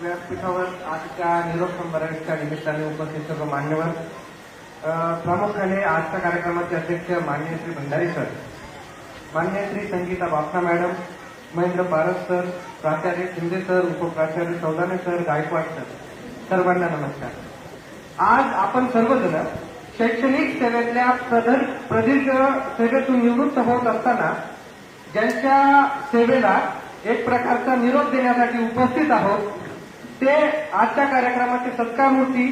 व्यासपीठावर आजच्या निरोप संभाराच्या निमित्ताने उपस्थित सर्व मान्यवर प्रामुख्याने आजच्या कार्यक्रमाचे अध्यक्ष मान्य श्री भंडारी सर मान्य श्री संगीता बापना मॅडम महेंद्र पारस सर प्राचार्य शिंदे सर उपप्राचार्य सौदाने सर गायकवाड सर सर्वांना नमस्कार. आज आपण सर्वजण शैक्षणिक सेवेतल्या प्रदर प्रदीर्घ सेवेतून निवृत्त होत असताना ज्यांच्या सेवेला एक प्रकारचा निरोप देण्यासाठी उपस्थित आहोत ते आजच्या कार्यक्रमाचे सत्कारमूर्ती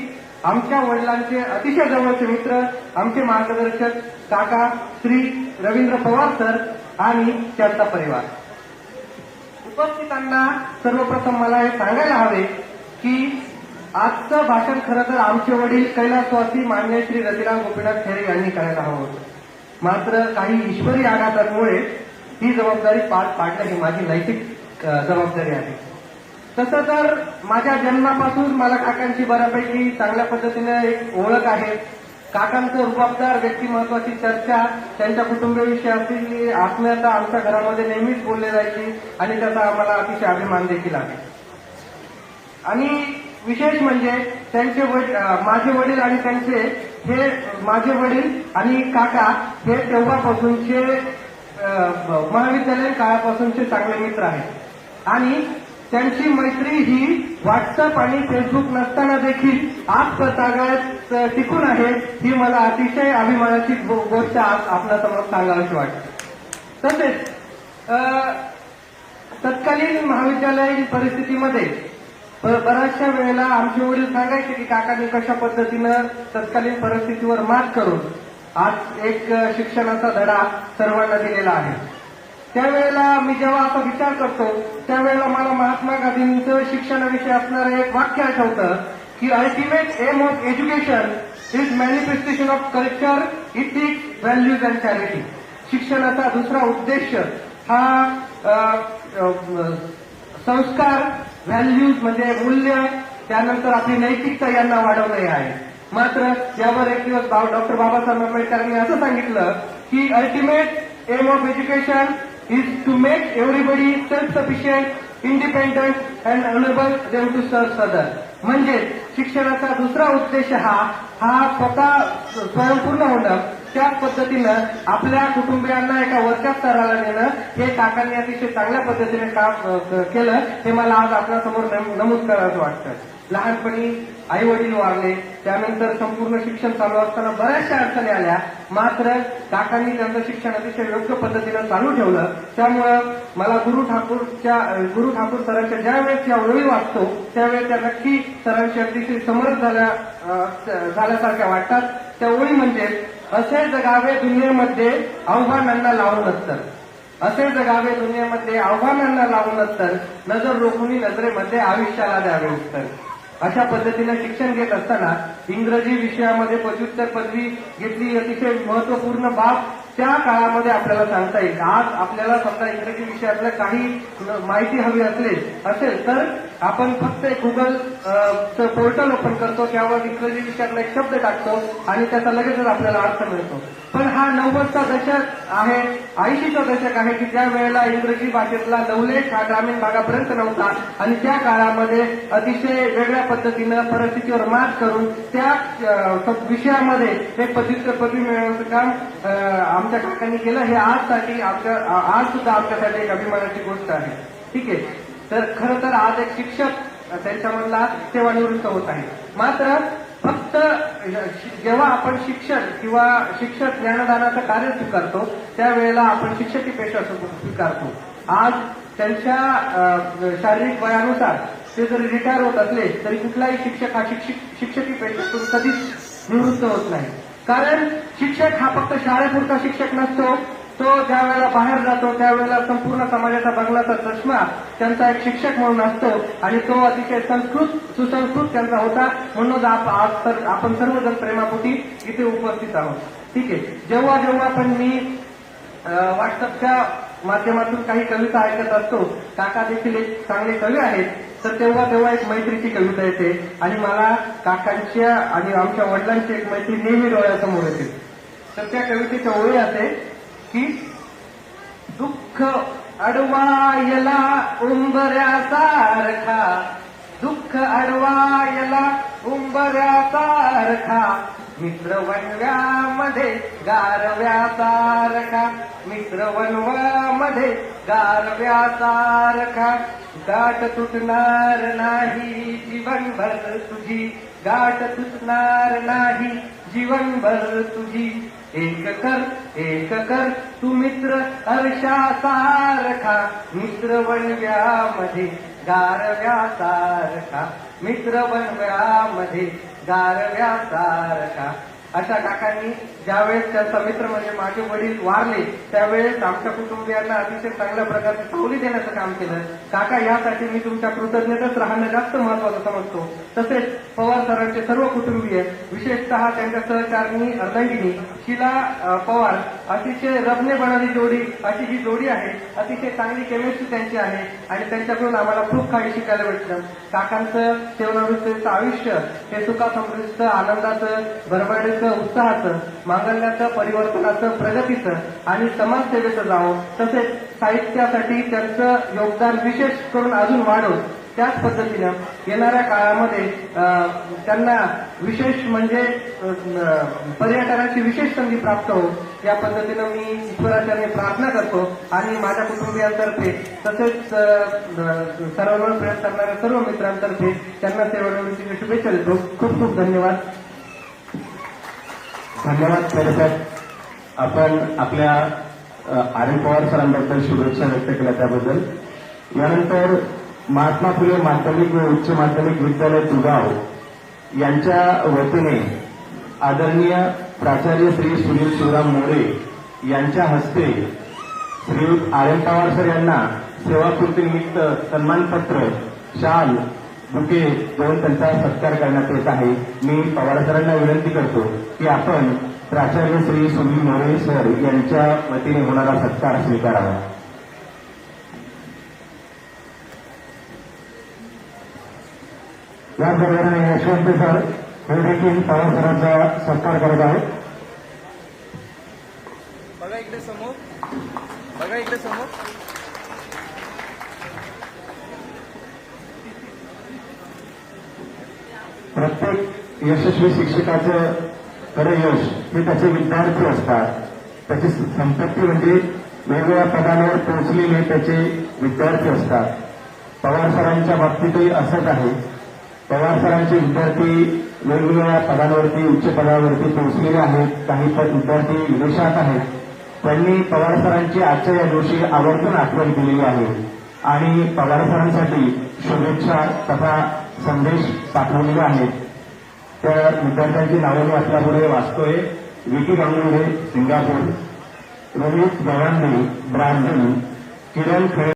आमच्या वडिलांचे अतिशय जवळचे मित्र आमचे मार्गदर्शक काका श्री रवींद्र पवार सर आणि त्यांचा परिवार. उपस्थितांना सर्वप्रथम मला हे सांगायला हवे की आजचं भाषण खरं तर आमचे वडील कैलासवासी मान्य श्री रतिराम गोपीनाथ खेरे यांनी करायला हवं होतं. मात्र काही ईश्वरी आघातांमुळे ही जबाबदारी पार पाडणं ही माझी नैतिक जबाबदारी आहे. तसं तर माझ्या जन्मापासून मला काकांची बऱ्यापैकी चांगल्या पद्धतीने एक ओळख आहे. काकांचं रुबाबदार व्यक्तिमत्वाची चर्चा त्यांच्या कुटुंबाविषयी असलेली आत्मीयता आमच्या घरामध्ये नेहमीच बोलली जायची आणि त्याचा आम्हाला अतिशय अभिमान देखील आहे. आणि विशेष म्हणजे त्यांचे माझे वडील आणि त्यांचे हे माझे वडील आणि काका हे तेव्हापासूनचे महाविद्यालयीन काळापासूनचे चांगले मित्र आहेत. आणि त्यांची मैत्री ही व्हॉट्सअप आणि फेसबुक नसताना देखील आज तागायत टिकून आहे ही मला अतिशय अभिमानाची गो- गोष्ट आज आपल्यासमोर सांगावीशी वाटते. तसेच तत्कालीन महाविद्यालयीन परिस्थितीमध्ये बऱ्याचशा वेळेला आमचे वडील सांगायचे की काकांनी कशा पद्धतीनं तत्कालीन परिस्थितीवर मात करून आज एक शिक्षणाचा धडा सर्वांना दिलेला आहे. त्यावेळेला मी जेव्हा असा विचार करतो त्यावेळेला मला महात्मा गांधींचं शिक्षणाविषयी असणारं एक वाक्य आठवतं की ultimate aim of education is manifestation of culture ethics values and charity शिक्षणाचा दुसरा उद्देश हा संस्कार व्हॅल्यूज म्हणजे मूल्य त्यानंतर आपली नैतिकता यांना वाढवणे आहे. मात्र यावर एक दिवस डॉक्टर बाबासाहेब आंबेडकरांनी असं सांगितलं की ultimate aim of education is to make everybody self sufficient independent and enable them to serve other म्हणजे शिक्षणाचा दुसरा उद्देश हा हा स्वतः स्वयंपूर्ण होणं. त्याच पद्धतीनं आपल्या कुटुंबियांना एका वरच्या स्तराला नेणं. हे काकांनी अतिशय चांगल्या पद्धतीने काम केलं. हे मला आज आपल्यासमोर नम- नमूद करायचं वाटतं. लहानपणी आई वडील वारले त्यानंतर संपूर्ण शिक्षण चालू असताना बऱ्याचशा अडचणी आल्या. मात्र काकांनी त्यांचं शिक्षण अतिशय योग्य पद्धतीनं चालू ठेवलं. त्यामुळं मला गुरु ठाकूरच्या गुरु ठाकूर सरांच्या ज्या वेळेस या ओळी वाचतो त्यावेळेस त्या नक्की सरांची अतिशय समर्थ झाल्या झाल्यासारख्या वाटतात. त्या ओळी म्हणजे असे जगावे दुनियेमध्ये आव्हानांना लावून असतं असे जगावे दुनियेमध्ये आव्हानांना लावून असतं नजर रोखुनी नजरेमध्ये आयुष्याला द्यावे उत्तर अशा पद्धतीने शिक्षण घेत असताना इंग्रजी विषयामध्ये पदव्युत्तर पदवी घेतली अतिशय महत्त्वपूर्ण बाब त्या काळामध्ये आपल्याला सांगता येईल. आज आपल्याला समजा इंग्रजी विषयातलं काही माहिती हवी असले असेल तर आपण फक्त एक गुगल पोर्टल ओपन करतो त्यावर इंग्रजी विषयातला एक शब्द टाकतो आणि त्याचा लगेचच आपल्याला अर्थ मिळतो. पण हा नव्वदचा दशक आहे ऐंशीचा दशक आहे की ज्या वेळेला इंग्रजी भाषेतला नवलेख हा ग्रामीण भागापर्यंत नव्हता आणि त्या काळामध्ये अतिशय वेगळ्या पद्धतीनं परिस्थितीवर मात करून त्या विषयामध्ये हे पदव्युत्तर पदवी मिळवण्याचं काम आमच्या काकांनी केलं हे आजसाठी आमच्या आज सुद्धा आमच्यासाठी एक अभिमानाची गोष्ट आहे. ठीक आहे? तर खरं तर आज एक शिक्षक त्यांच्यामधला सेवानिवृत्त होत आहे. मात्र फक्त जेव्हा आपण शिक्षण किंवा शिक्षक ज्ञानदानाचं कार्य स्वीकारतो त्यावेळेला आपण शिक्षकी पेशा स्वीकारतो. आज त्यांच्या शारीरिक वयानुसार ते जरी रिटायर होत असले तरी कुठलाही शिक्षक हा शिक्षक शिक्षकी पेशातून कधीच निवृत्त होत नाही. कारण शिक्षक हा फक्त शाळेपुरता शिक्षक नसतो तो ज्या वेळेला बाहेर जातो त्यावेळेला संपूर्ण समाजाचा बंगलाचा चष्मा त्यांचा एक शिक्षक म्हणून असतो आणि तो अतिशय संस्कृत सुसंस्कृत त्यांचा होता. म्हणून आज तर आपण सर्वजण प्रेमापोटी इथे उपस्थित आहोत. ठीक आहे. जेव्हा जेव्हा पण मी व्हॉट्सअपच्या माध्यमातून काही कविता ऐकत असतो काका देखील एक चांगले कवी आहेत तर तेव्हा तेव्हा एक मैत्रीची कविता येते आणि मला काकांच्या आणि आमच्या वडिलांची एक मैत्री नेहमी डोळ्यासमोर येते. तर त्या कवितेच्या ओळी असे की दुःख अडवायला उंबऱ्यासारखा दुःख दुःख अडवायला उंबऱ्यासारखा मित्र वनव्यामध्ये गारव्यासारखा मित्र वनव्यामध्ये गारव्यासारखा गाठ तुटणार नाही जीवनभर तुझी. गाठ तुटणार नाही जीवनभर तुझी. एक कर एक कर. तू मित्र हर्षा सारखा मित्र वनव्यामध्ये गारव्यासारखा. मित्र वनव्यामध्ये गारव्यासारखा. अशा काकांनी ज्यावेळेस त्यांचा मित्र म्हणजे माझे वडील वारले त्यावेळेस आमच्या कुटुंबियांना अतिशय चांगल्या प्रकारची सावली देण्याचं काम केलं. काका यासाठी मी तुमच्या कृतज्ञतच राहणं जास्त महत्वाचं समजतो. तसेच पवार सरांचे सर्व कुटुंबीय विशेषतः त्यांच्या सहचारिणी अर्धांगिनी शिला पवार अतिशय रबने बनवली जोडी अशी ही जोडी आहे अतिशय चांगली केमिस्ट्री त्यांची आहे आणि त्यांच्याकडून आम्हाला खूप काही शिकायला भेटलं काकांचं सेवनावृत्तीचं आयुष्य हे सुखा समृद्धीचं आनंदाचं भरभराटीचं उत्साहाचं मांगल्याचं परिवर्तनाचं प्रगतीचं आणि समाजसेवेचं जावं तसेच साहित्यासाठी त्यांचं योगदान विशेष करून अजून वाढवून त्याच पद्धतीनं येणाऱ्या काळामध्ये त्यांना विशेष म्हणजे पर्यटनाची विशेष संधी प्राप्त हो या पद्धतीनं मी ईश्वराचार्य प्रार्थना करतो आणि माझ्या कुटुंबियांतर्फे तसेच सर्व सर्वांवर प्रयत्न करणाऱ्या सर्व मित्रांतर्फे त्यांना सेवा शुभेच्छा देतो. खूप खूप धन्यवाद. धन्यवाद साहेब आपण आपल्या आर एन पवार सरांबद्दल शुभेच्छा व्यक्त केल्या त्याबद्दल. यानंतर महात्मा फुले माध्यमिक व उच्च माध्यमिक विद्यालय दुगाव यांच्या वतीने आदरणीय प्राचार्य श्री सुनील शिवराम मोरे यांच्या हस्ते Shri R N Pawar sir यांना सेवाकृतीनिमित्त सन्मानपत्र शाल म्हणजे बुके देऊन त्यांचा सत्कार करण्यात येत आहे. मी पवारसरांना विनंती करतो की आपण प्राचार्य श्री सुनील मोरे सर यांच्या वतीने होणारा सत्कार स्वीकारावा. याचबरोबर यशवंत सर हे देखील पवार सरांचा सत्कार करत आहेत. बघा इकडे समोर. बघा इकडे समोर. प्रत्येक यशस्वी शिक्षकाचं खरं यश हे त्याचे विद्यार्थी असतात. त्याची संपत्ती म्हणजे वेगवेगळ्या पदांवर पोहोचलेले त्याचे विद्यार्थी असतात. पवार सरांच्या बाबतीतही असंच आहे. पवार सरांचे विद्यार्थी वेगवेगळ्या पदांवरती उच्च पदावरती पोहोचलेले आहेत. काही पद विद्यार्थी विदेशात आहेत. त्यांनी पवार सरांची आजच्या या दिवशी आवर्जून आठवण केलेली आहे. आणि पवार सरांसाठी शुभेच्छा तथा संदेश पाठवलेले आहेत त्या विद्यार्थ्यांची नावं मी आपल्यापुढे वाचतोय. विकी गांगुर्डे सिंगापूर. रोहित गवांडे ब्राझील किरण खेळ